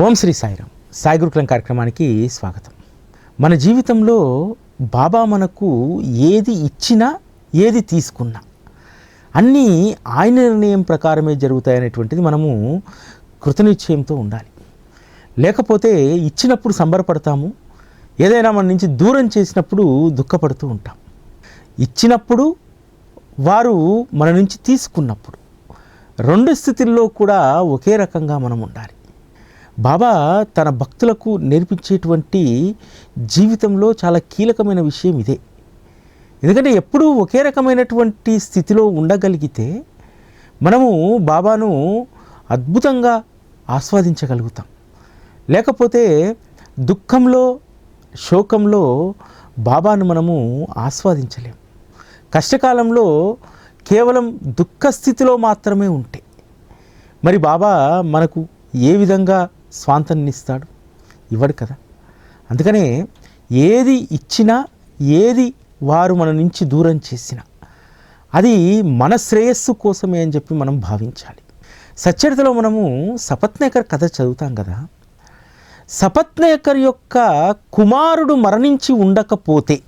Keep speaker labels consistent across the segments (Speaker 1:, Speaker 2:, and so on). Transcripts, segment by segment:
Speaker 1: ఓం శ్రీ సాయిరామ్. సాయి గురుకులం కార్యక్రమానికి స్వాగతం. మన జీవితంలో బాబా మనకు ఏది ఇచ్చినా ఏది తీసుకున్నా అన్నీ ఆయన నిర్ణయం ప్రకారమే జరుగుతాయనేటువంటిది మనము కృతనిశ్చయంతో ఉండాలి. లేకపోతే ఇచ్చినప్పుడు సంబరపడతాము ఏదైనా మన నుంచి దూరం చేసినప్పుడు దుఃఖపడుతూ ఉంటాం. ఇచ్చినప్పుడు వారు మన నుంచి తీసుకున్నప్పుడు రెండు స్థితుల్లో కూడా ఒకే రకంగా మనం ఉండాలి. బాబా తన భక్తులకు నేర్పించేటువంటి జీవితంలో చాలా కీలకమైన విషయం ఇదే. ఎందుకంటే ఎప్పుడూ ఒకే రకమైనటువంటి స్థితిలో ఉండగలిగితే మనము బాబాను అద్భుతంగా ఆస్వాదించగలుగుతాం. లేకపోతే దుఃఖంలో శోకంలో బాబాను మనము ఆస్వాదించలేం. కష్టకాలంలో కేవలం దుఃఖ స్థితిలో మాత్రమే ఉంటే. మరి బాబా మనకు ఏ విధంగా స్వాంతనిస్తాడు ఇవ్వడు కదా. అందుకనే ఏది ఇచ్చినా ఏది వారు మన నుంచి దూరం చేసినా అది మన శ్రేయస్సు కోసమే అని చెప్పి మనం భావించాలి. సచ్చరితలో మనము సపత్నేకర్ కథ చదువుతాం కదా. సపత్నేకర్ యొక్క కుమారుడు మరణించి ఉండకపోతే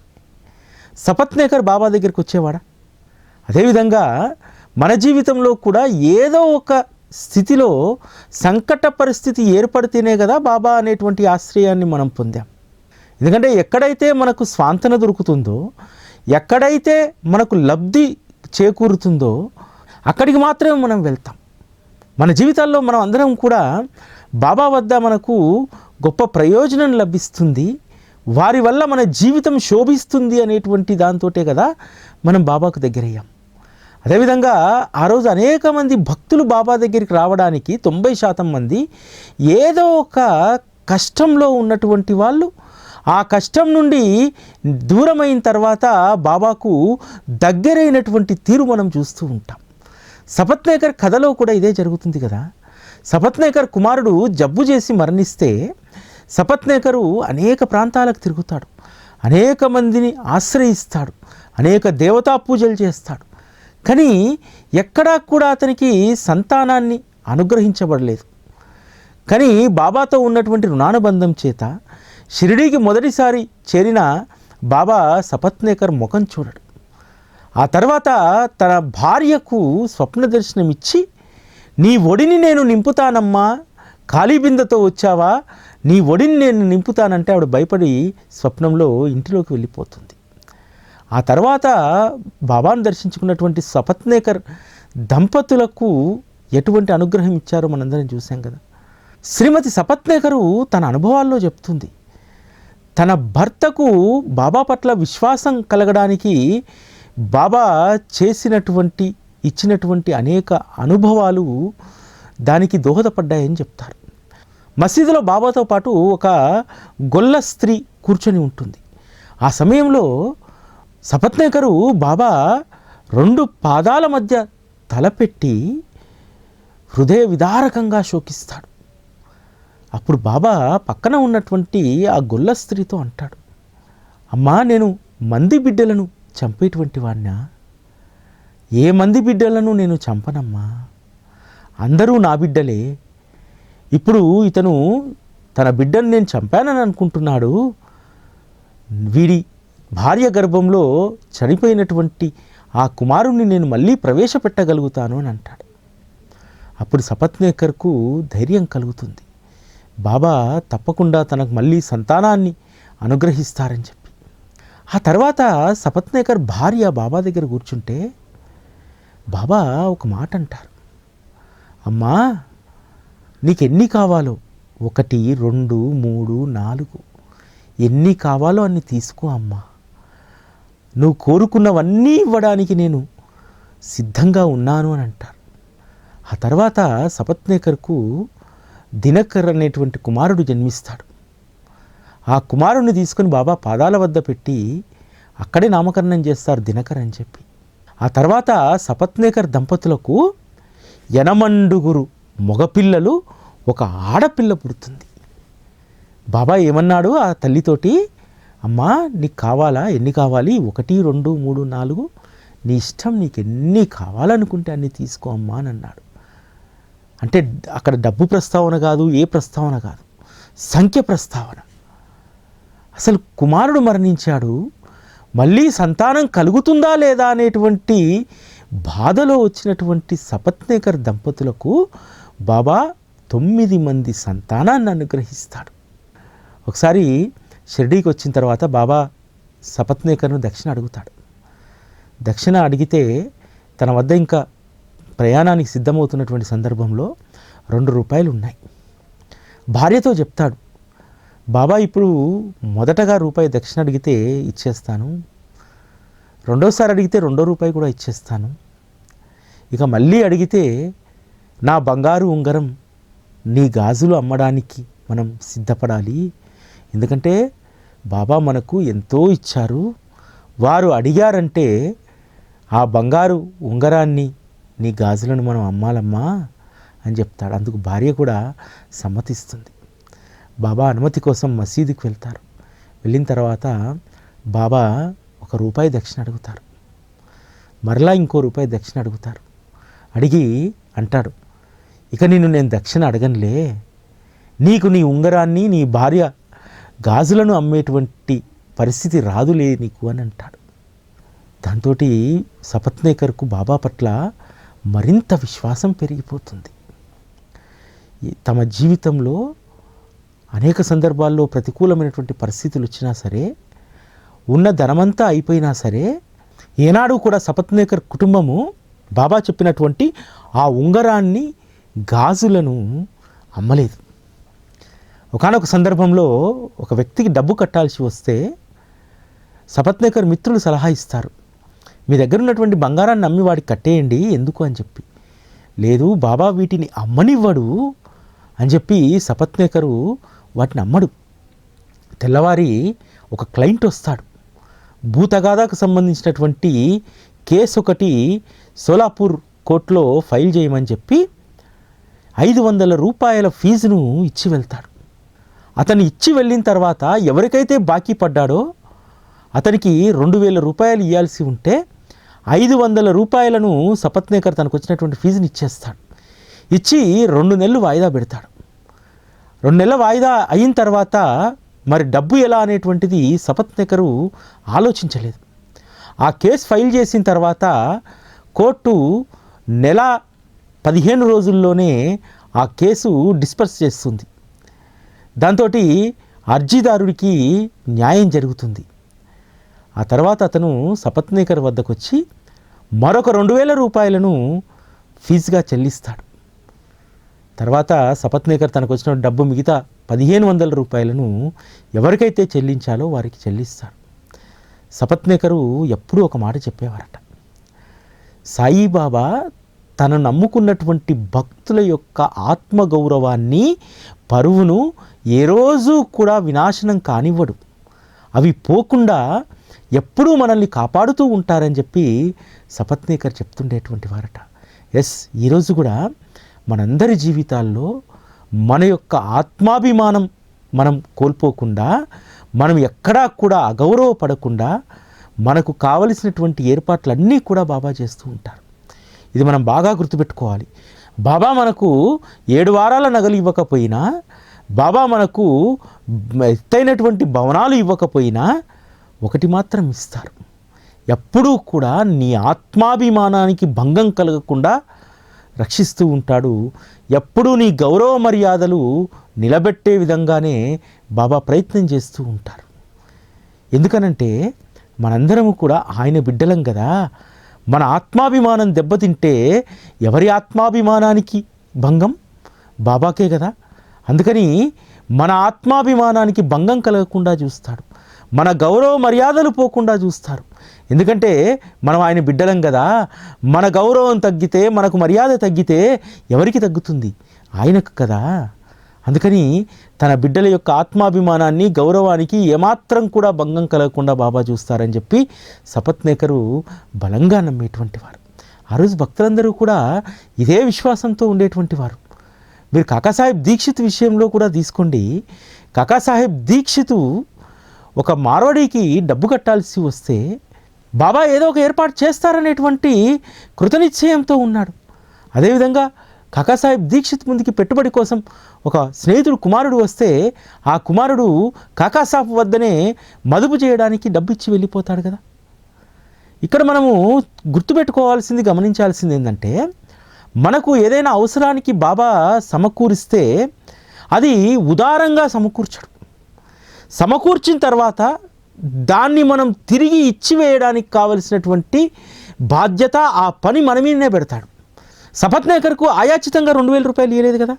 Speaker 1: సపత్నేకర్ బాబా దగ్గరికి వచ్చేవాడా? అదేవిధంగా మన జీవితంలో కూడా ఏదో ఒక స్థితిలో సంకట పరిస్థితి ఏర్పడితేనే కదా బాబా అనేటువంటి ఆశ్రయాన్ని మనం పొందాం. ఎందుకంటే ఎక్కడైతే మనకు స్వాంతన దొరుకుతుందో ఎక్కడైతే మనకు లబ్ధి చేకూరుతుందో అక్కడికి మాత్రమే మనం వెళ్తాం. మన జీవితాల్లో మనం అందరం కూడా బాబా వద్ద మనకు గొప్ప ప్రయోజనం లభిస్తుంది వారి వల్ల మన జీవితం శోభిస్తుంది అనేటువంటి దాంతోటే కదా మనం బాబాకు దగ్గరయ్యాం. అదేవిధంగా ఆ రోజు అనేక మంది భక్తులు బాబా దగ్గరికి రావడానికి తొంభై శాతం మంది ఏదో ఒక కష్టంలో ఉన్నటువంటి వాళ్ళు. ఆ కష్టం నుండి దూరమైన తర్వాత బాబాకు దగ్గరైనటువంటి తీరు మనం చూస్తూ ఉంటాం. సపత్నేకర్ కథలో కూడా ఇదే జరుగుతుంది కదా. సపత్నేకర్ కుమారుడు జబ్బు చేసి మరణిస్తే సపత్నేకరు అనేక ప్రాంతాలకు తిరుగుతాడు. అనేక మందిని ఆశ్రయిస్తాడు. అనేక దేవతా పూజలు చేస్తాడు. కానీ ఎక్కడా కూడా అతనికి సంతానాన్ని అనుగ్రహించబడలేదు. కానీ బాబాతో ఉన్నటువంటి రుణానుబంధం చేత షిరిడీకి మొదటిసారి చేరిన బాబా సపత్నేకర్ ముఖం చూడడు. ఆ తర్వాత తన భార్యకు స్వప్న దర్శనమిచ్చి నీ ఒడిని నేను నింపుతానమ్మా ఖాళీ బిందెతో వచ్చావా? నీ ఒడిని నేను నింపుతానంటే ఆవిడ భయపడి స్వప్నంలో ఇంటిలోకి వెళ్ళిపోతుంది. ఆ తర్వాత బాబాను దర్శించుకున్నటువంటి సపత్నేకర్ దంపతులకు ఎటువంటి అనుగ్రహం ఇచ్చారో మనందరం చూసాం కదా. శ్రీమతి సపత్నేకరు తన అనుభవాల్లో చెప్తుంది. తన భర్తకు బాబా పట్ల విశ్వాసం కలగడానికి బాబా చేసినటువంటి ఇచ్చినటువంటి అనేక అనుభవాలు దానికి దోహదపడ్డాయని చెప్తారు. మసీదులో బాబాతో పాటు ఒక గొల్ల స్త్రీ కూర్చొని ఉంటుంది. ఆ సమయంలో సపత్నేకరు బాబా రెండు పాదాల మధ్య తలపెట్టి హృదయ విదారకంగా శోకిస్తాడు. అప్పుడు బాబా పక్కన ఉన్నటువంటి ఆ గొల్ల స్త్రీతో అంటాడు అమ్మా నేను మంది బిడ్డలను చంపేటువంటి వాడినా ఏ మంది బిడ్డలను నేను చంపనమ్మా? అందరూ నా బిడ్డలే. ఇప్పుడు ఇతను తన బిడ్డను నేను చంపానని అనుకుంటున్నాడు. వీడి భార్య గర్భంలో చనిపోయినటువంటి ఆ కుమారుణ్ణి నేను మళ్ళీ ప్రవేశపెట్టగలుగుతాను అని అంటాడు. అప్పుడు సపత్నేకర్కు ధైర్యం కలుగుతుంది. బాబా తప్పకుండా తనకు మళ్ళీ సంతానాన్ని అనుగ్రహిస్తారని చెప్పి. ఆ తర్వాత సపత్నేకర్ భార్య బాబా దగ్గర కూర్చుంటే బాబా ఒక మాట అంటారు. అమ్మా నీకెన్ని కావాలో? ఒకటి రెండు మూడు నాలుగు. ఎన్ని కావాలో అన్ని తీసుకో అమ్మా. నువ్వు కోరుకున్నవన్నీ ఇవ్వడానికి నేను సిద్ధంగా ఉన్నాను అని అంటారు. ఆ తర్వాత సపత్నేకర్కు దినకర్ అనేటువంటి కుమారుడు జన్మిస్తాడు. ఆ కుమారుడిని తీసుకుని బాబా పాదాల వద్ద పెట్టి అక్కడే నామకరణం చేస్తారు దినకర్ అని చెప్పి. ఆ తర్వాత సపత్నేకర్ దంపతులకు ఎనమండుగురు మగపిల్లలు ఒక ఆడపిల్ల పుడుతుంది. బాబా ఏమన్నాడు ఆ తల్లితోటి? అమ్మా నీకు కావాలా? ఎన్ని కావాలి? ఒకటి రెండు మూడు నాలుగు. నీ ఇష్టం నీకు ఎన్ని కావాలనుకుంటే అన్ని తీసుకో అమ్మా అని అన్నాడు. అంటే అక్కడ డబ్బు ప్రస్తావన కాదు ఏ ప్రస్తావన కాదు. సంఖ్య ప్రస్తావన. అసలు కుమారుడు మరణించాడు. మళ్ళీ సంతానం కలుగుతుందా లేదా అనేటువంటి బాధలో వచ్చినటువంటి సపత్నేకర్ దంపతులకు బాబా తొమ్మిది మంది సంతానాన్ని అనుగ్రహిస్తాడు. ఒకసారి షిర్డీకి వచ్చిన తర్వాత బాబా సపత్నేకర్ను దక్షిణ అడుగుతాడు. దక్షిణ అడిగితే తన వద్ద ఇంకా ప్రయాణానికి సిద్ధమవుతున్నటువంటి సందర్భంలో రెండు రూపాయలు ఉన్నాయి భార్యతో చెప్తాడు బాబా ఇప్పుడు మొదటగా రూపాయి దక్షిణ అడిగితే ఇచ్చేస్తాను. రెండోసారి అడిగితే రెండో రూపాయి కూడా ఇచ్చేస్తాను. ఇక మళ్ళీ అడిగితే నా బంగారు ఉంగరం నీ గాజులు అమ్మడానికి మనం సిద్ధపడాలి. ఎందుకంటే బాబా మనకు ఎంతో ఇచ్చారు. వారు అడిగారంటే ఆ బంగారు ఉంగరాన్ని నీ గాజులను మనం అమ్మాలమ్మా అని చెప్తాడు. అందుకు భార్య కూడా సమ్మతిస్తుంది. బాబా అనుమతి కోసం మసీదుకి వెళ్తారు. వెళ్ళిన తర్వాత బాబా ఒక రూపాయి దక్షిణ అడుగుతారు. మరలా ఇంకో రూపాయి దక్షిణ అడుగుతారు. అడిగి అంటాడు ఇక నిన్ను నేను దక్షిణ అడగనులే. నీకు నీ ఉంగరాన్ని నీ భార్య గాజులను అమ్మేటువంటి పరిస్థితి రాదులే నీకు అని అంటాడు. దాంతో సపత్నేకర్కు బాబా పట్ల మరింత విశ్వాసం పెరిగిపోతుంది. తమ జీవితంలో అనేక సందర్భాల్లో ప్రతికూలమైనటువంటి పరిస్థితులు వచ్చినా సరే ఉన్న ధనమంతా అయిపోయినా సరే ఏనాడు కూడా సపత్నేకర్ కుటుంబము బాబా చెప్పినటువంటి ఆ ఉంగరాన్ని గాజులను అమ్మలేదు. ఒకానొక సందర్భంలో ఒక వ్యక్తికి డబ్బు కట్టాల్సి వస్తే సపత్నేకర్ మిత్రులు సలహా ఇస్తారు. మీ దగ్గర ఉన్నటువంటి బంగారాన్ని అమ్మి వాడికి కట్టేయండి ఎందుకు? అని చెప్పి. లేదు బాబా వీటిని అమ్మనివ్వడు అని చెప్పి సపత్నేకరు వాటిని అమ్మడు. తెల్లవారి ఒక క్లయింట్ వస్తాడు. భూతగాదాకు సంబంధించినటువంటి కేసు ఒకటి సోలాపూర్ కోర్టులో ఫైల్ చేయమని చెప్పి ఐదు వందల రూపాయల ఫీజును ఇచ్చి వెళ్తాడు. అతను ఇచ్చి వెళ్ళిన తర్వాత ఎవరికైతే బాకీ పడ్డాడో అతనికి రెండు వేల రూపాయలు ఇవ్వాల్సి ఉంటే ఐదు వందల రూపాయలను సపత్నేకర్ తనకు వచ్చినటువంటి ఫీజుని ఇచ్చేస్తాడు. ఇచ్చి రెండు నెలలు వాయిదా పెడతాడు. రెండు నెలల వాయిదా అయిన తర్వాత మరి డబ్బు ఎలా అనేటువంటిది సపత్నేకరు ఆలోచించలేదు. ఆ కేసు ఫైల్ చేసిన తర్వాత కోర్టు నెల పదిహేను రోజుల్లోనే ఆ కేసు డిస్పర్స్ చేస్తుంది. దాంతో అర్జీదారుడికి న్యాయం జరుగుతుంది. ఆ తర్వాత అతను సపత్నేకర్ వద్దకు వచ్చి మరొక రెండు వేల రూపాయలను ఫీజుగా చెల్లిస్తాడు. తర్వాత సపత్నేకర్ తనకు వచ్చిన డబ్బు మిగతా పదిహేను వందల రూపాయలను ఎవరికైతే చెల్లించాలో వారికి చెల్లిస్తాడు. సపత్నేకరు ఎప్పుడూ ఒక మాట చెప్పేవారట. సాయిబాబా తను నమ్ముకున్నటువంటి భక్తుల యొక్క ఆత్మగౌరవాన్ని పరువును ఏ రోజు కూడా వినాశనం కానివ్వడు. అవి పోకుండా ఎప్పుడూ మనల్ని కాపాడుతూ ఉంటారని చెప్పి సపత్నేకర్ చెప్తుండేటువంటి వారట. ఎస్ ఈరోజు కూడా మనందరి జీవితాల్లో మన యొక్క ఆత్మాభిమానం మనం కోల్పోకుండా మనం ఎక్కడా కూడా అగౌరవపడకుండా మనకు కావలసినటువంటి ఏర్పాట్లన్నీ కూడా బాబా చేస్తూ ఉంటారు. ఇది మనం బాగా గుర్తుపెట్టుకోవాలి. బాబా మనకు ఏడు వారాల నగలు ఇవ్వకపోయినా బాబా మనకు ఎత్తైనటువంటి భవనాలు ఇవ్వకపోయినా ఒకటి మాత్రం ఇస్తారు. ఎప్పుడూ కూడా నీ ఆత్మాభిమానానికి భంగం కలగకుండా రక్షిస్తూ ఉంటాడు. ఎప్పుడూ నీ గౌరవ మర్యాదలు నిలబెట్టే విధంగానే బాబా ప్రయత్నం చేస్తూ ఉంటారు. ఎందుకనంటే మనందరము కూడా ఆయన బిడ్డలం కదా. మన ఆత్మాభిమానం దెబ్బతింటే ఎవరి ఆత్మాభిమానానికి భంగం? బాబాకే కదా. అందుకని మన ఆత్మాభిమానానికి భంగం కలగకుండా చూస్తాడు. మన గౌరవ మర్యాదలు పోకుండా చూస్తారు ఎందుకంటే మనం ఆయన బిడ్డలం కదా. మన గౌరవం తగ్గితే మనకు మర్యాద తగ్గితే ఎవరికి తగ్గుతుంది? ఆయనకు కదా. అందుకని తన బిడ్డల యొక్క ఆత్మాభిమానాన్ని గౌరవానికి ఏమాత్రం కూడా భంగం కలగకుండా బాబా చూస్తారని చెప్పి సపత్నేకరు బలంగా నమ్మేటువంటి వారు. ఆ రోజు భక్తులందరూ కూడా ఇదే విశ్వాసంతో ఉండేటువంటి వారు. మీరు కాకాసాహెబ్ దీక్షిత్ విషయంలో కూడా తీసుకోండి. కాకాసాహెబ్ దీక్షితు ఒక మార్వాడికి డబ్బు కట్టాల్సి వస్తే బాబా ఏదో ఒక ఏర్పాటు చేస్తారనేటువంటి కృతనిశ్చయంతో ఉన్నాడు. అదేవిధంగా కాకాసాహెబ్ దీక్షిత్ ముందుకి పెట్టుబడి కోసం ఒక స్నేహితుడు కుమారుడు వస్తే ఆ కుమారుడు కాకాసాహెబ్ వద్దనే మదుపు చేయడానికి డబ్బు ఇచ్చి వెళ్ళిపోతాడు కదా. ఇక్కడ మనము గుర్తుపెట్టుకోవాల్సింది గమనించాల్సింది ఏంటంటే మనకు ఏదైనా అవసరానికి బాబా సమకూరిస్తే అది ఉదారంగా సమకూర్చడు. సమకూర్చిన తర్వాత దాన్ని మనం తిరిగి ఇచ్చివేయడానికి కావలసినటువంటి బాధ్యత ఆ పని మన మీదనే పెడతాడు. సపత్నేకర్కు ఆయాచితంగా రెండు వేల రూపాయలు ఇవ్వలేదు కదా?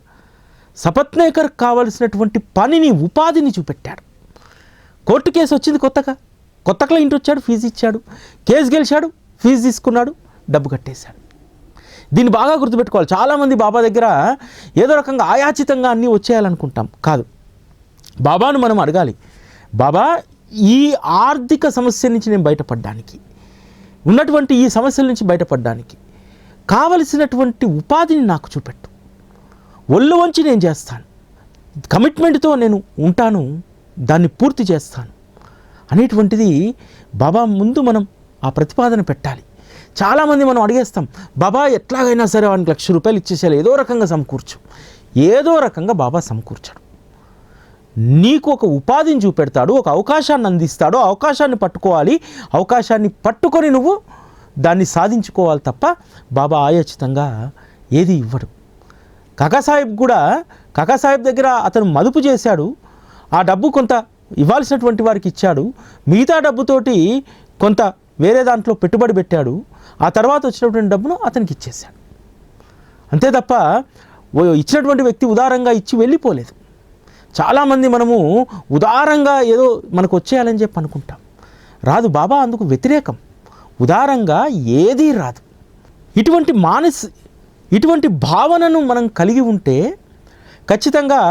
Speaker 1: సపత్నేకర్ కావలసినటువంటి పనిని ఉపాధిని చూపెట్టాడు. కోర్టు కేసు వచ్చింది కొత్తగా. కొత్తగా ఇంటి వచ్చాడు ఫీజు ఇచ్చాడు. కేసు గెలిచాడు ఫీజు తీసుకున్నాడు డబ్బు కట్టేశాడు. దీన్ని బాగా గుర్తుపెట్టుకోవాలి. చాలామంది బాబా దగ్గర ఏదో రకంగా ఆయాచితంగా అన్నీ వచ్చేయాలనుకుంటాం. కాదు. బాబాను మనం అడగాలి. బాబా ఈ ఆర్థిక సమస్య నుంచి నేను బయటపడడానికి ఉన్నటువంటి ఈ సమస్యల నుంచి బయటపడడానికి కావలసినటువంటి ఉపాధిని నాకు చూపెట్టు. ఒళ్ళు వంచి నేను చేస్తాను. కమిట్మెంట్తో నేను ఉంటాను. దాన్ని పూర్తి చేస్తాను. అనేటువంటిది బాబా ముందు మనం ఆ ప్రతిపాదన పెట్టాలి. చాలామంది మనం అడిగేస్తాం బాబా ఎట్లాగైనా సరే వానికి లక్ష రూపాయలు ఇచ్చేసేయాలి ఏదో రకంగా సమకూర్చు. ఏదో రకంగా బాబా సమకూర్చాడు. నీకు ఒక ఉపాధిని చూపెడతాడు ఒక అవకాశాన్ని అందిస్తాడు అవకాశాన్ని పట్టుకోవాలి అవకాశాన్ని పట్టుకొని నువ్వు దాన్ని సాధించుకోవాలి తప్ప బాబా ఆయోచితంగా ఏది ఇవ్వడు. కాకాసాహెబ్ కూడా కాకాసాహెబ్ దగ్గర అతను మదుపు చేశాడు ఆ డబ్బు కొంత ఇవ్వాల్సినటువంటి వారికి ఇచ్చాడు మిగతా డబ్బుతోటి కొంత వేరే దాంట్లో పెట్టుబడి పెట్టాడు ఆ తర్వాత వచ్చినటువంటి డబ్బును అతనికి ఇచ్చేశాడు. అంతే తప్ప ఇచ్చినటువంటి వ్యక్తి ఉదారంగా ఇచ్చి వెళ్ళిపోలేదు. చాలామంది మనము ఉదారంగా ఏదో మనకు వచ్చేయాలని చెప్పి అనుకుంటాం. రాదు బాబా అందుకు వ్యతిరేకం. ఉదారంగా ఏదీ రాదు. ఇటువంటి మానస్ ఇటువంటి భావనను మనం కలిగి ఉంటే ఖచ్చితంగా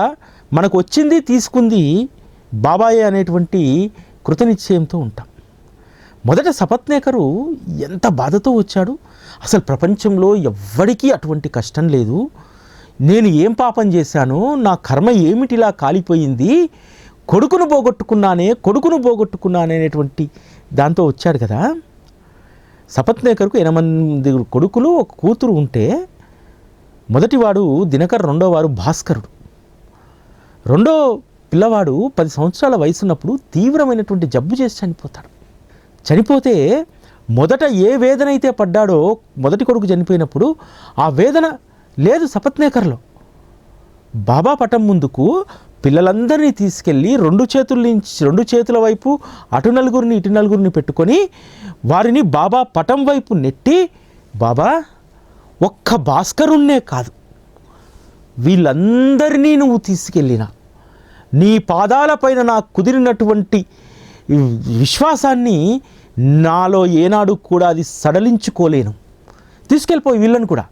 Speaker 1: మనకు వచ్చింది తీసుకుంది బాబాయే అనేటువంటి కృతనిశ్చయంతో ఉంటాం. మొదట సపత్నేకరు ఎంత బాధతో వచ్చాడు? అసలు ప్రపంచంలో ఎవ్వడికీ అటువంటి కష్టం లేదు. నేను ఏం పాపం చేశాను నా కర్మ ఏమిటిలా కాలిపోయింది కొడుకును పోగొట్టుకున్నానే కొడుకును పోగొట్టుకున్నానే అనేటువంటి దాంతో వచ్చాడు కదా. సపత్నేకర్కు ఎనభై మంది కొడుకులు ఒక కూతురు ఉంటే మొదటివాడు దినకర్ రెండోవాడు భాస్కరుడు. రెండో పిల్లవాడు పది సంవత్సరాల వయసున్నప్పుడు తీవ్రమైనటువంటి జబ్బు చేసి చనిపోతాడు. చనిపోతే మొదట ఏ వేదన అయితే పడ్డాడో మొదటి కొడుకు చనిపోయినప్పుడు ఆ వేదన లేదు సపత్నేకర్లో. బాబా పటం ముందుకు పిల్లలందరినీ తీసుకెళ్ళి రెండు చేతుల నుంచి రెండు చేతుల వైపు అటు నలుగురిని ఇటు నలుగురిని పెట్టుకొని వారిని బాబా పటం వైపు నెట్టి బాబా ఒక్క భాస్కరుణ్ణే కాదు. వీళ్ళందరినీ నువ్వు తీసుకెళ్ళిన. నీ పాదాలపైన నాకు కుదిరినటువంటి విశ్వాసాన్ని నాలో ఏనాడు కూడా అది సడలించుకోలేను. తీసుకెళ్ళిపోయి వీళ్ళని కూడా.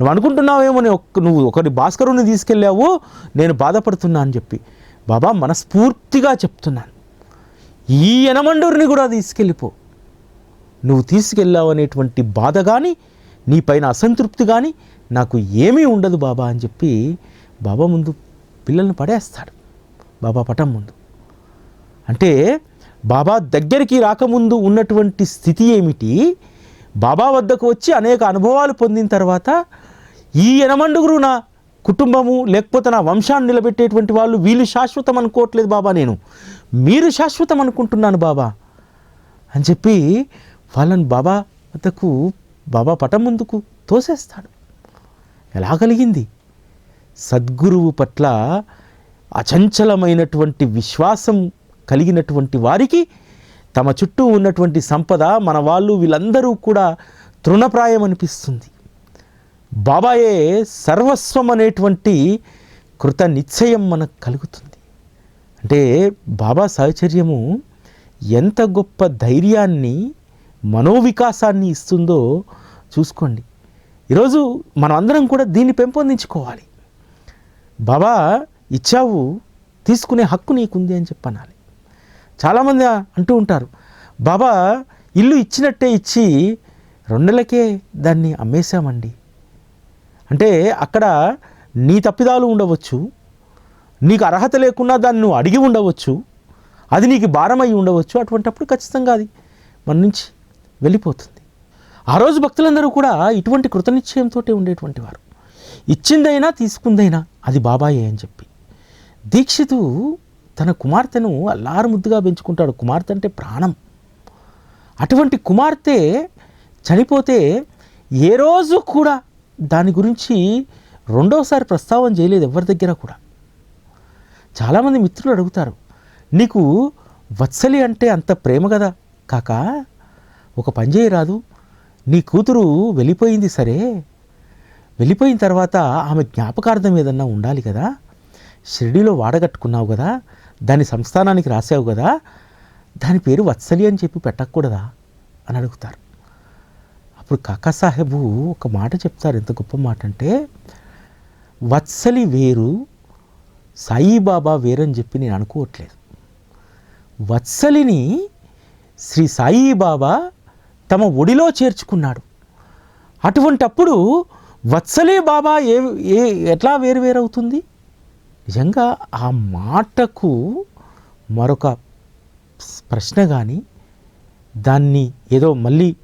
Speaker 1: నువ్వు అనుకుంటున్నావేమో నేను ఒక్క నువ్వు ఒకటి భాస్కరుని తీసుకెళ్ళావు నేను బాధపడుతున్నా అని చెప్పి. బాబా మనస్ఫూర్తిగా చెప్తున్నాను. ఈ యనమండూరిని కూడా తీసుకెళ్ళిపో. నువ్వు తీసుకెళ్ళావు అనేటువంటి బాధ కానీ నీ పైన అసంతృప్తి కానీ నాకు ఏమీ ఉండదు బాబా అని చెప్పి బాబా ముందు పిల్లల్ని పడేస్తాడు. బాబా పటం ముందు. అంటే బాబా దగ్గరికి రాకముందు ఉన్నటువంటి స్థితి ఏమిటి? బాబా వద్దకు వచ్చి అనేక అనుభవాలు పొందిన తర్వాత ఈ ఎనమండుగురు నా కుటుంబము లేకపోతే నా వంశాన్ని నిలబెట్టేటువంటి వాళ్ళు వీళ్ళు శాశ్వతం అనుకోవట్లేదు బాబా నేను. మీరు శాశ్వతం అనుకుంటున్నాను బాబా. అని చెప్పి వాళ్ళని బాబా వద్దకు బాబా పటం ముందుకు తోసేస్తాడు. ఎలా కలిగింది? సద్గురువు పట్ల అచంచలమైనటువంటి విశ్వాసం కలిగినటువంటి వారికి తమ చుట్టూ ఉన్నటువంటి సంపద మన వాళ్ళు వీళ్ళందరూ కూడా తృణప్రాయం అనిపిస్తుంది. బాబాయే సర్వస్వం అనేటువంటి కృత నిశ్చయం మనకు కలుగుతుంది. అంటే బాబా సహచర్యము ఎంత గొప్ప ధైర్యాన్ని మనోవికాసాన్ని ఇస్తుందో చూసుకోండి. ఈరోజు మనం అందరం కూడా దీన్ని పెంపొందించుకోవాలి. బాబా ఇచ్చావు తీసుకునే హక్కు నీకుంది అని చెప్పనాలి. చాలామంది అంటూ ఉంటారు బాబా ఇల్లు ఇచ్చినట్టే ఇచ్చి రెండు నెలలకే దాన్ని అమ్మేశామండి. అంటే అక్కడ నీ తప్పిదాలు ఉండవచ్చు నీకు అర్హత లేకున్నా దాన్ని నువ్వు అడిగి ఉండవచ్చు అది నీకు భారమై ఉండవచ్చు అటువంటప్పుడు ఖచ్చితంగా అది మన నుంచి వెళ్ళిపోతుంది. ఆ రోజు భక్తులందరూ కూడా ఇటువంటి కృతనిశ్చయంతో ఉండేటువంటి వారు. ఇచ్చిందైనా తీసుకుందైనా అది బాబాయే అని చెప్పి. దీక్షితు తన కుమార్తెను అల్లారు ముద్దుగా పెంచుకుంటాడు. కుమార్తె అంటే ప్రాణం. అటువంటి కుమార్తె చనిపోతే ఏ రోజు కూడా దాని గురించి రెండోసారి ప్రస్తావన చేయలేదు ఎవరి దగ్గర కూడా. చాలామంది మిత్రులు అడుగుతారు నీకు వత్సలి అంటే అంత ప్రేమ కదా కాక ఒక పని చేయరాదు నీ కూతురు వెళ్ళిపోయింది సరే వెళ్ళిపోయిన తర్వాత ఆమె జ్ఞాపకార్థం ఏదన్నా ఉండాలి కదా షిరిడీలో వాడగట్టుకున్నావు కదా దాని సంస్థానానికి రాసావు కదా దాని పేరు వత్సలి అని చెప్పి పెట్టకూడదా అని అడుగుతారు. అప్పుడు కాకాసాహెబు ఒక మాట చెప్తారు. ఎంత గొప్ప మాట అంటే వత్సలి వేరు సాయిబాబా వేరని చెప్పి నేను అనుకోవట్లేదు. వత్సలిని శ్రీ సాయిబాబా తమ ఒడిలో చేర్చుకున్నాడు. అటువంటప్పుడు వత్సలే బాబా ఏ ఏ ఎట్లా వేరు వేరవుతుంది నిజంగా ఆ మాటకు మరొక ప్రశ్న కానీ దాన్ని ఏదో మళ్ళీ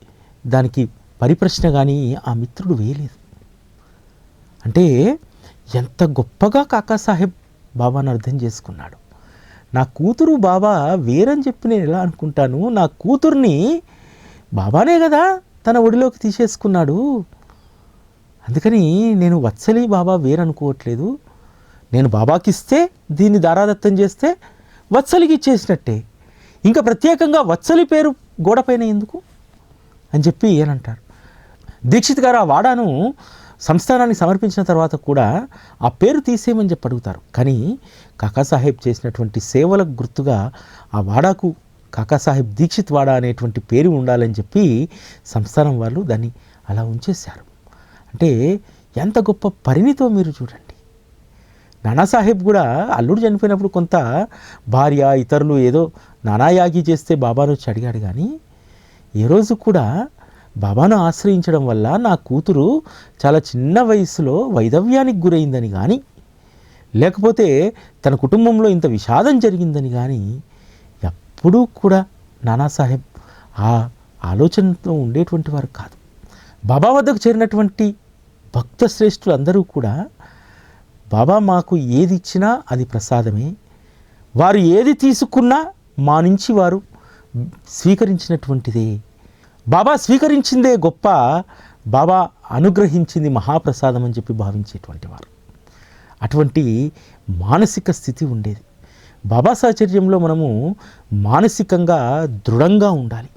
Speaker 1: దానికి పరిప్రశ్న కానీ ఆ మిత్రుడు వేయలేదు. అంటే ఎంత గొప్పగా కాకాసాహెబ్ బాబాను అర్థం చేసుకున్నాడు. నా కూతురు బాబా వేరని చెప్పి నేను ఎలా అనుకుంటాను? నా కూతుర్ని బాబానే కదా తన ఒడిలోకి తీసేసుకున్నాడు. అందుకని నేను వత్సలి బాబా వేరనుకోవట్లేదు. నేను బాబాకిస్తే దీన్ని దారాదత్తం చేస్తే వత్సలికి ఇచ్చేసినట్టే ఇంకా ప్రత్యేకంగా వత్సలి పేరు గోడపైన ఎందుకు? అని చెప్పి ఏనంటారు. దీక్షిత్ గారు ఆ వాడాను సంస్థానానికి సమర్పించిన తర్వాత కూడా ఆ పేరు తీసేయమని చెప్పి అడుగుతారు. కానీ కాకాసాహెబ్ చేసినటువంటి సేవలకు గుర్తుగా ఆ వాడాకు కాకాసాహెబ్ దీక్షిత్ వాడా అనేటువంటి పేరు ఉండాలని చెప్పి సంస్థానం వాళ్ళు దాన్ని అలా ఉంచేశారు. అంటే ఎంత గొప్ప పరిణితో మీరు చూడండి. నానాసాహెబ్ కూడా అల్లుడు చనిపోయినప్పుడు కొంత భార్య ఇతరులు ఏదో నానాయాగి చేస్తే బాబాను వచ్చి అడిగాడు కానీ ఏ రోజు కూడా బాబాను ఆశ్రయించడం వల్ల నా కూతురు చాలా చిన్న వయసులో వైధవ్యానికి గురైందని కానీ లేకపోతే తన కుటుంబంలో ఇంత విషాదం జరిగిందని కానీ ఎప్పుడూ కూడా నానాసాహెబ్ ఆ ఆలోచనతో ఉండేటువంటి వారు కాదు. బాబా వద్దకు చేరినటువంటి భక్త శ్రేష్ఠులు అందరూ కూడా బాబా మాకు ఏది ఇచ్చినా అది ప్రసాదమే. వారు ఏది తీసుకున్నా మా నుంచి వారు స్వీకరించినటువంటిదే. బాబా స్వీకరించిందే గొప్ప బాబా అనుగ్రహించింది మహాప్రసాదం అని చెప్పి భావించేటువంటి వారు. అటువంటి మానసిక స్థితి ఉండేది. బాబా సాహచర్యంలో మనము మానసికంగా దృఢంగా ఉండాలి.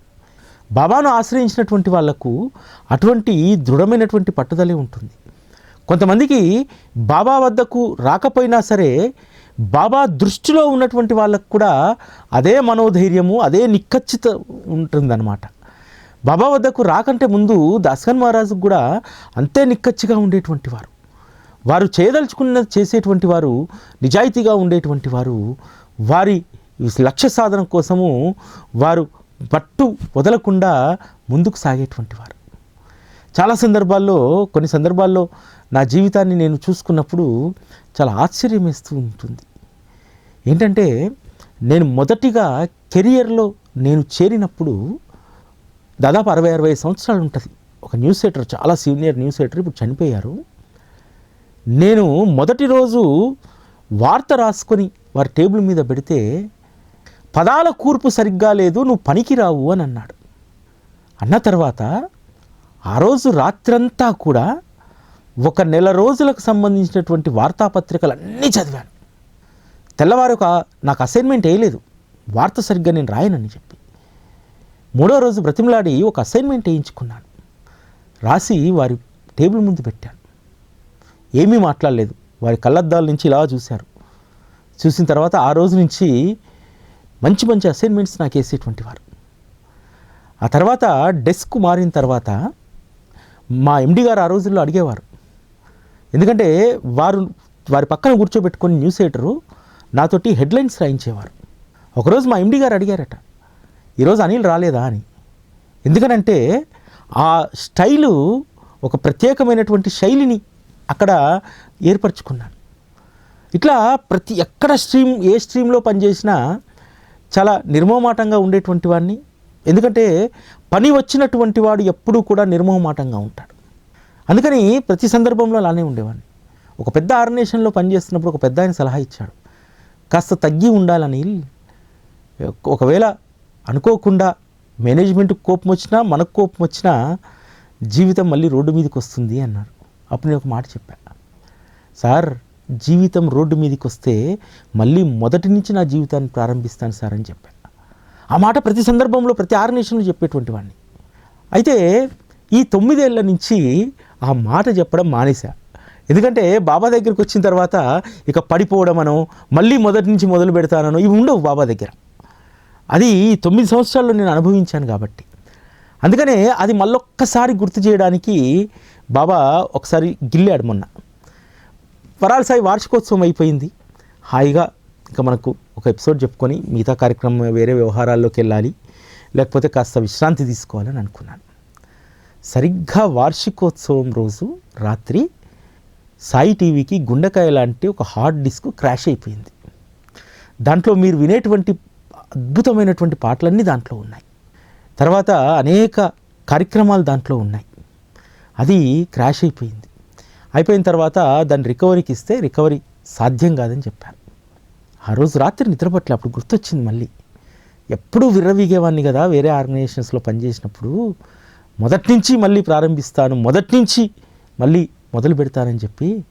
Speaker 1: బాబాను ఆశ్రయించినటువంటి వాళ్ళకు అటువంటి దృఢమైనటువంటి పట్టుదలే ఉంటుంది. కొంతమందికి బాబా వద్దకు రాకపోయినా సరే బాబా దృష్టిలో ఉన్నటువంటి వాళ్ళకు కూడా అదే మనోధైర్యము అదే నిక్కచ్చిత ఉంటుందన్నమాట. బాబా వద్దకు రాకంటే ముందు దాస్కన్ మహారాజుకు కూడా అంతే నిక్కచ్చిగా ఉండేటువంటి వారు. వారు చేయదలుచుకున్నది చేసేటువంటి వారు నిజాయితీగా ఉండేటువంటి వారు వారి లక్ష్య సాధన కోసము వారు పట్టు వదలకుండా ముందుకు సాగేటువంటి వారు. చాలా సందర్భాల్లో కొన్ని సందర్భాల్లో నా జీవితాన్ని నేను చూసుకున్నప్పుడు చాలా ఆశ్చర్యం వేస్తూ ఉంటుంది. ఏంటంటే నేను మొదటిగా కెరియర్లో నేను చేరినప్పుడు దాదాపు అరవై అరవై సంవత్సరాలు ఉంటుంది. ఒక న్యూస్ ఎడిటర్ చాలా సీనియర్ న్యూస్ ఎడిటర్ ఇప్పుడు చనిపోయారు. నేను మొదటి రోజు వార్త రాసుకొని వారి టేబుల్ మీద పెడితే పదాల కూర్పు సరిగ్గా లేదు నువ్వు పనికిరావు అని అన్నాడు. అన్న తర్వాత ఆ రోజు రాత్రంతా కూడా ఒక నెల రోజులకు సంబంధించినటువంటి వార్తాపత్రికలు అన్నీ చదివాను. తెల్లవారు ఒక నాకు అసైన్మెంట్ వేయలేదు. వార్త సరిగ్గా నేను రాయనని చెప్పి. మూడో రోజు బ్రతిమలాడి ఒక అసైన్మెంట్ వేయించుకున్నాను. రాసి వారి టేబుల్ ముందు పెట్టాను. ఏమీ మాట్లాడలేదు. వారి కళ్ళద్దాల నుంచి ఇలా చూశారు. చూసిన తర్వాత ఆ రోజు నుంచి మంచి మంచి అసైన్మెంట్స్ నాకు వేసేటువంటి వారు. ఆ తర్వాత డెస్క్ మారిన తర్వాత మా ఎండి గారు ఆ రోజుల్లో అడిగేవారు. ఎందుకంటే వారు వారి పక్కన కూర్చోబెట్టుకొని న్యూస్ ఎడిటరు నాతోటి హెడ్లైన్స్ రాయించేవారు. ఒకరోజు మా ఎండి గారు అడిగారట ఈరోజు అనిల్ రాలేదా? అని. ఎందుకనంటే ఆ స్టైలు ఒక ప్రత్యేకమైనటువంటి శైలిని అక్కడ ఏర్పరచుకున్నాను ఇట్లా ప్రతి ఎక్కడ స్ట్రీమ్ ఏ స్ట్రీమ్లో పనిచేసినా చాలా నిర్మోమాటంగా ఉండేటువంటి వాడిని. ఎందుకంటే పని వచ్చినటువంటి వాడు ఎప్పుడూ కూడా నిర్మోహమాటంగా ఉంటాడు. అందుకని ప్రతి సందర్భంలో అలానే ఉండేవాడిని. ఒక పెద్ద ఆర్గనైజేషన్లో పనిచేస్తున్నప్పుడు ఒక పెద్ద ఆయన సలహా ఇచ్చాడు. కాస్త తగ్గి ఉండాలని ఒకవేళ అనుకోకుండా మేనేజ్మెంట్కి కోపం వచ్చినా మనకు కోపం వచ్చినా జీవితం మళ్ళీ రోడ్డు మీదకి వస్తుంది అన్నారు అప్పుడు నేను ఒక మాట చెప్పాను సార్ జీవితం రోడ్డు మీదకి వస్తే మళ్ళీ మొదటి నుంచి నా జీవితాన్ని ప్రారంభిస్తాను సార్ అని చెప్పాను ఆ మాట ప్రతి సందర్భంలో ప్రతి ఆర్గనైజేషన్లో చెప్పేటువంటి వాడిని. అయితే ఈ తొమ్మిదేళ్ళ నుంచి ఆ మాట చెప్పడం మానేశా. ఎందుకంటే బాబా దగ్గరికి వచ్చిన తర్వాత ఇక పడిపోవడం అనో మళ్ళీ మొదటి నుంచి మొదలు పెడతానో ఇవి ఉండవు బాబా దగ్గర. అది తొమ్మిది సంవత్సరాల్లో నేను అనుభవించాను కాబట్టి. అందుకనే అది మళ్ళొక్కసారి గుర్తు చేయడానికి బాబా ఒకసారి గిల్లాడు మొన్న. వరాల సాయి వార్షికోత్సవం అయిపోయింది. హాయిగా ఇంకా మనకు ఒక ఎపిసోడ్ చెప్పుకొని మిగతా కార్యక్రమం వేరే వ్యవహారాల్లోకి వెళ్ళాలి లేకపోతే కాస్త విశ్రాంతి తీసుకోవాలని అనుకున్నాను. సరిగ్గా వార్షికోత్సవం రోజు రాత్రి సాయి టీవీకి గుండెకాయ లాంటి ఒక హార్డ్ డిస్క్ క్రాష్ అయిపోయింది. దాంట్లో మీరు వినేటువంటి అద్భుతమైనటువంటి పాటలన్నీ దాంట్లో ఉన్నాయి. తర్వాత అనేక కార్యక్రమాలు దాంట్లో ఉన్నాయి. అది క్రాష్ అయిపోయింది. అయిపోయిన తర్వాత దాన్ని రికవరీకి ఇస్తే రికవరీ సాధ్యం కాదని చెప్పారు. ఆ రోజు రాత్రి నిద్రపట్ల అప్పుడు గుర్తొచ్చింది మళ్ళీ. ఎప్పుడూ విర్రవీగేవాడిని కదా వేరే ఆర్గనైజేషన్స్లో పనిచేసినప్పుడు మొదటి నుంచి మళ్ళీ ప్రారంభిస్తాను మొదటి నుంచి మళ్ళీ మొదలు పెడతానని చెప్పి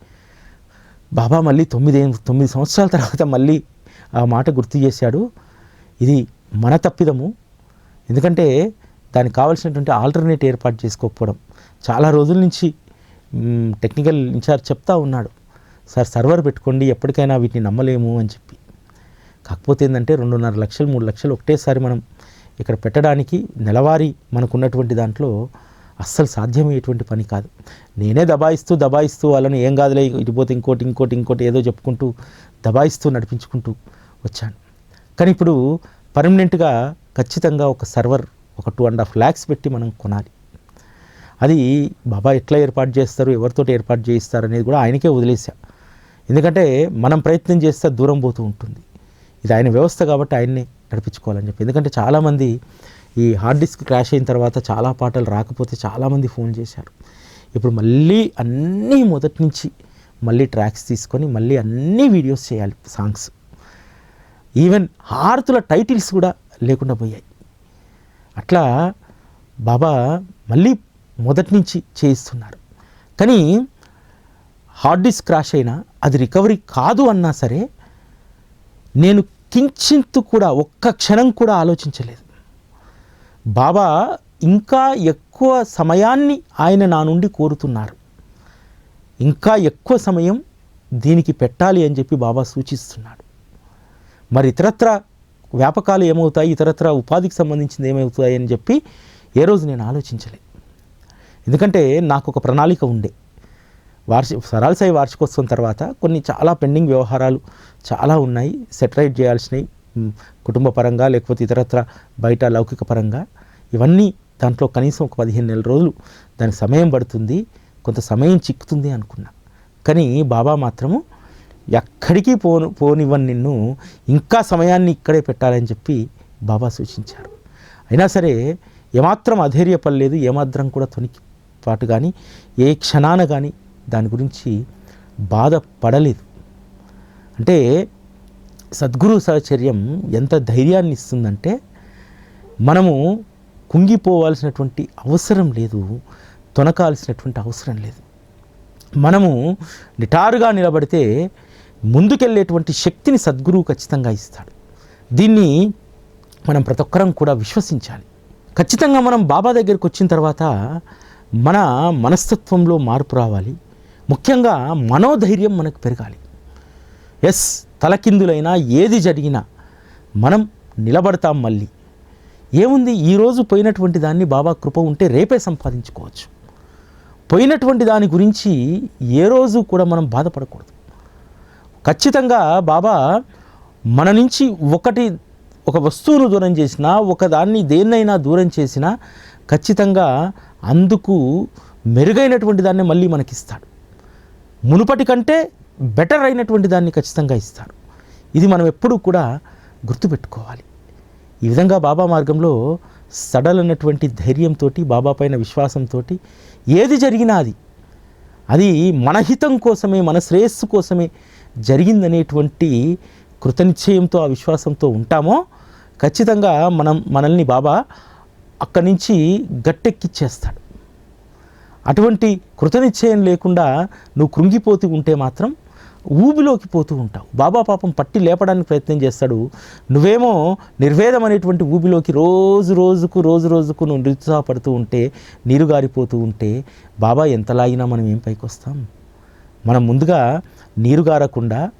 Speaker 1: బాబా మళ్ళీ తొమ్మిది తొమ్మిది సంవత్సరాల తర్వాత మళ్ళీ ఆ మాట గుర్తు చేశాడు. ఇది మన తప్పిదము. ఎందుకంటే దానికి కావాల్సినటువంటి ఆల్టర్నేట్ ఏర్పాటు చేసుకోకపోవడం. చాలా రోజుల నుంచి టెక్నికల్ ఇన్ఛార్జ్ చెప్తా ఉన్నాడు. సార్ సర్వర్ పెట్టుకోండి ఎప్పటికైనా వీటిని నమ్మలేము అని చెప్పి. కాకపోతే ఏంటంటే రెండున్నర లక్షలు మూడు లక్షలు ఒకటేసారి మనం ఇక్కడ పెట్టడానికి నెలవారీ మనకున్నటువంటి దాంట్లో అస్సలు సాధ్యమయ్యేటువంటి పని కాదు. నేనే దబాయిస్తూ దబాయిస్తూ వాళ్ళని ఏం కాదులే ఇటుపోతే ఇంకోటి ఇంకోటి ఇంకోటి ఏదో చెప్పుకుంటూ దబాయిస్తూ నడిపించుకుంటూ వచ్చాను. కానీ ఇప్పుడు పర్మనెంట్గా ఖచ్చితంగా ఒక సర్వర్ ఒక టూ అండ్ హాఫ్ ల్యాక్స్ పెట్టి మనం కొనాలి. అది బాబా ఎట్లా ఏర్పాటు చేస్తారు ఎవరితో ఏర్పాటు చేయిస్తారు అనేది కూడా ఆయనకే వదిలేసా. ఎందుకంటే మనం ప్రయత్నం చేస్తే దూరం పోతూ ఉంటుంది. ఇది ఆయన వ్యవస్థ కాబట్టి ఆయన్నే నడిపించుకోవాలని చెప్పి. ఎందుకంటే చాలామంది ఈ హార్డ్ డిస్క్ క్రాష్ అయిన తర్వాత చాలా పాటలు రాకపోతే చాలామంది ఫోన్ చేశారు. ఇప్పుడు మళ్ళీ అన్నీ మొదటి నుంచి మళ్ళీ ట్రాక్స్ తీసుకొని మళ్ళీ అన్ని వీడియోస్ చేయాలి సాంగ్స్. ఈవెన్ హారతుల టైటిల్స్ కూడా లేకుండా పోయాయి. అట్లా బాబా మళ్ళీ మొదటి నుంచి చేయిస్తున్నారు. కానీ హార్డ్ డిస్క్ క్రాష్ అయినా అది రికవరీ కాదు అన్నా సరే నేను కించింతు కూడా ఒక్క క్షణం కూడా ఆలోచించలేదు. బాబా ఇంకా ఎక్కువ సమయాన్ని ఆయన నా నుండి కోరుతున్నారు. ఇంకా ఎక్కువ సమయం దీనికి పెట్టాలి అని చెప్పి బాబా సూచిస్తున్నాడు. మరి ఇతరత్ర వ్యాపకాలు ఏమవుతాయి? ఇతరత్ర ఉపాధికి సంబంధించింది ఏమవుతాయి అని చెప్పి ఏ రోజు నేను ఆలోచించలేదు. ఎందుకంటే నాకు ఒక ప్రణాళిక ఉండే. వార్షిక సరాలసాయి వార్షికోత్సవం తర్వాత కొన్ని చాలా పెండింగ్ వ్యవహారాలు చాలా ఉన్నాయి. సెటరైట్ చేయాల్సినవి కుటుంబ పరంగా లేకపోతే ఇతరత్ర బయట లౌకిక పరంగా. ఇవన్నీ దాంట్లో కనీసం ఒక పదిహేను నెల రోజులు దానికి సమయం పడుతుంది. కొంత సమయం చిక్కుతుంది అనుకున్నా. కానీ బాబా మాత్రము ఎక్కడికి పోను పోనివ్వని నిన్ను ఇంకా సమయాన్ని ఇక్కడే పెట్టాలని చెప్పి బాబా సూచించారు. అయినా సరే ఏమాత్రం అధైర్యపడలేదు. ఏమాత్రం కూడా తొనికి పాటు కానీ ఏ క్షణాన కానీ దాని గురించి బాధపడలేదు. అంటే సద్గురు సహచర్యం ఎంత ధైర్యాన్ని ఇస్తుందంటే మనము కుంగిపోవాల్సినటువంటి అవసరం లేదు తొనకాల్సినటువంటి అవసరం లేదు. మనము నిటారుగా నిలబడితే ముందుకెళ్ళేటువంటి శక్తిని సద్గురువు ఖచ్చితంగా ఇస్తాడు. దీన్ని మనం ప్రతి ఒక్కరం కూడా విశ్వసించాలి. ఖచ్చితంగా మనం బాబా దగ్గరికి వచ్చిన తర్వాత మన మనస్తత్వంలో మార్పు రావాలి. ముఖ్యంగా మనోధైర్యం మనకు పెరగాలి. ఎస్ తలకిందులైనా ఏది జరిగినా మనం నిలబడతాం మళ్ళీ. ఏముంది? ఈరోజు పోయినటువంటి దాన్ని బాబా కృప ఉంటే రేపే సంపాదించుకోవచ్చు. పోయినటువంటి దాని గురించి ఏ రోజు కూడా మనం బాధపడకూడదు. ఖచ్చితంగా బాబా మన నుంచి ఒకటి ఒక వస్తువును దూరం చేసినా ఒకదాన్ని దేన్నైనా దూరం చేసినా ఖచ్చితంగా అందుకు మెరుగైనటువంటి దాన్ని మళ్ళీ మనకిస్తాడు. మునుపటి కంటే బెటర్ అయినటువంటి దాన్ని ఖచ్చితంగా ఇస్తారు. ఇది మనం ఎప్పుడూ కూడా గుర్తుపెట్టుకోవాలి. ఈ విధంగా బాబా మార్గంలో సడలైనటువంటి ధైర్యంతో బాబా పైన విశ్వాసంతో ఏది జరిగినా అది అది మన హితం కోసమే మన శ్రేయస్సు కోసమే జరిగిందనేటువంటి కృతనిశ్చయంతో ఆ విశ్వాసంతో ఉంటామో ఖచ్చితంగా మనం మనల్ని బాబా అక్కడి నుంచి గట్టెక్కిచ్చేస్తాడు. అటువంటి కృతనిశ్చయం లేకుండా నువ్వు కృంగిపోతూ ఉంటే మాత్రం ఊబిలోకి పోతూ ఉంటావు. బాబా పాపం పట్టి లేపడానికి ప్రయత్నం చేస్తాడు. నువ్వేమో నిర్వేదం అనేటువంటి ఊబిలోకి రోజు రోజుకు రోజు రోజుకు నువ్వు నిరుత్సాహపడుతూ ఉంటే నీరు గారిపోతూ ఉంటే బాబా ఎంతలాగినా మనం ఏం పైకి వస్తాం? మనం ముందుగా నీరు గారకుండా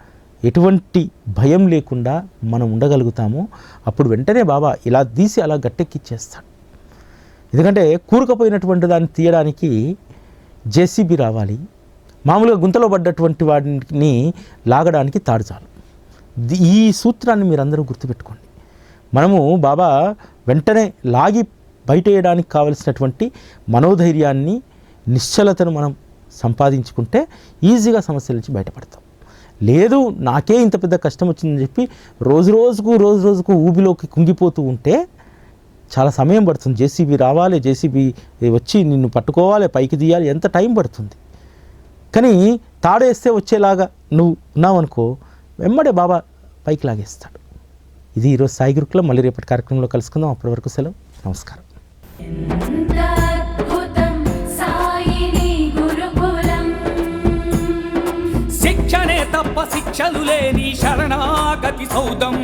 Speaker 1: ఎటువంటి భయం లేకుండా మనం ఉండగలుగుతాము. అప్పుడు వెంటనే బాబా ఇలా తీసి అలా గట్టెక్కిచ్చేస్తాడు. ఎందుకంటే కూరుకుపోయినటువంటి దాన్ని తీయడానికి జేసీబీ రావాలి. మామూలుగా గుంతలో పడ్డటువంటి వాటిని లాగడానికి తాడు చాలు. ఈ సూత్రాన్ని మీరందరూ గుర్తుపెట్టుకోండి. మనము బాబా వెంటనే లాగి బయటేయడానికి కావలసినటువంటి మనోధైర్యాన్ని నిశ్చలతను మనం సంపాదించుకుంటే ఈజీగా సమస్యల నుంచి బయటపడతాం. లేదు నాకే ఇంత పెద్ద కష్టం వచ్చిందని చెప్పి రోజు రోజుకు రోజు రోజుకు ఊబిలోకి కుంగిపోతూ ఉంటే చాలా సమయం పడుతుంది. జేసీబీ రావాలి జేసీబీ వచ్చి నిన్ను పట్టుకోవాలి పైకి తీయాలి ఎంత టైం పడుతుంది? కానీ తాడేస్తే వచ్చేలాగా నువ్వు ఉన్నావనుకో వెంబడే బాబా పైకి లాగేస్తాడు. ఇది ఈరోజు సాయి గురుకులం మళ్ళీ రేపటి కార్యక్రమంలో కలుసుకుందాం. అప్పటి వరకు సెలవు. నమస్కారం.
Speaker 2: శిక్షణే తప్ప శిక్షలు లేని శరణాగతి సౌదం.